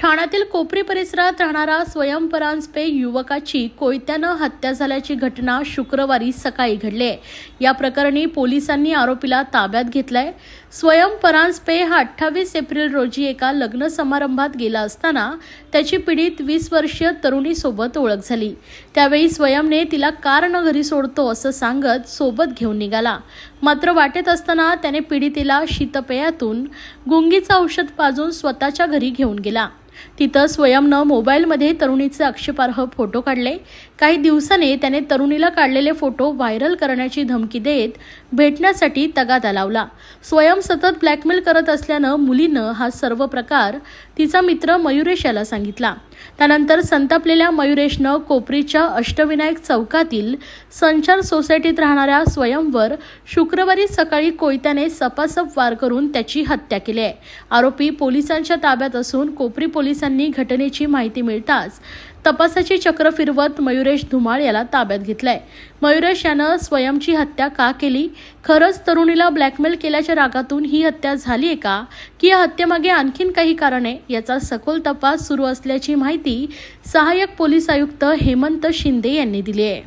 ठाण्यातील कोपरी परिसरात राहणारा स्वयंपरांजपे युवकाची कोयत्यानं हत्या झाल्याची घटना शुक्रवारी सकाळी घडली आहे. या प्रकरणी पोलिसांनी आरोपीला ताब्यात घेतलाय. स्वयंपरांजपे हा अठ्ठावीस एप्रिल रोजी एका लग्न समारंभात गेला असताना त्याची पीडित वीस वर्षीय तरुणीसोबत ओळख झाली. त्यावेळी स्वयंने तिला कार न घरी सोडतो असं सांगत सोबत घेऊन निघाला. मात्र वाटेत असताना त्याने पीडितेला शीतपेयातून गुंगीचं औषध पाजून स्वतःच्या घरी घेऊन गेला. तिथं स्वयंनं मोबाईलमध्ये तरुणीचे आक्षेपार्ह फोटो काढले. काही दिवसांनी त्याने तरुणीला काढलेले फोटो व्हायरल करण्याची धमकी देत भेटण्यासाठी तगादा लावला. स्वयं सतत ब्लॅकमेल करत असल्यानं मुलीनं हा सर्व प्रकार तिचा मित्र मयुरेश याला सांगितला. त्यानंतर संतापलेल्या मयुरेशनं कोपरीच्या अष्टविनायक चौकातील संचार सोसायटीत राहणाऱ्या स्वयंवर शुक्रवारी सकाळी कोयत्याने सपासप वार करून त्याची हत्या केली आहे. आरोपी पोलिसांच्या ताब्यात असून कोपरी पोलीस पोलिसांनी घटनेची माहिती मिळताच तपासाची चक्र फिरवत मयुरेश धुमाळ याला ताब्यात घेतलंय. मयुरेश यानं स्वयंची हत्या का केली? खरंच तरुणीला ब्लॅकमेल केल्याच्या रागातून ही हत्या झाली आहे का? की या हत्येमागे आणखीन काही कारण आहे? याचा सखोल तपास सुरू असल्याची माहिती सहाय्यक पोलीस आयुक्त हेमंत शिंदे यांनी दिली आहे.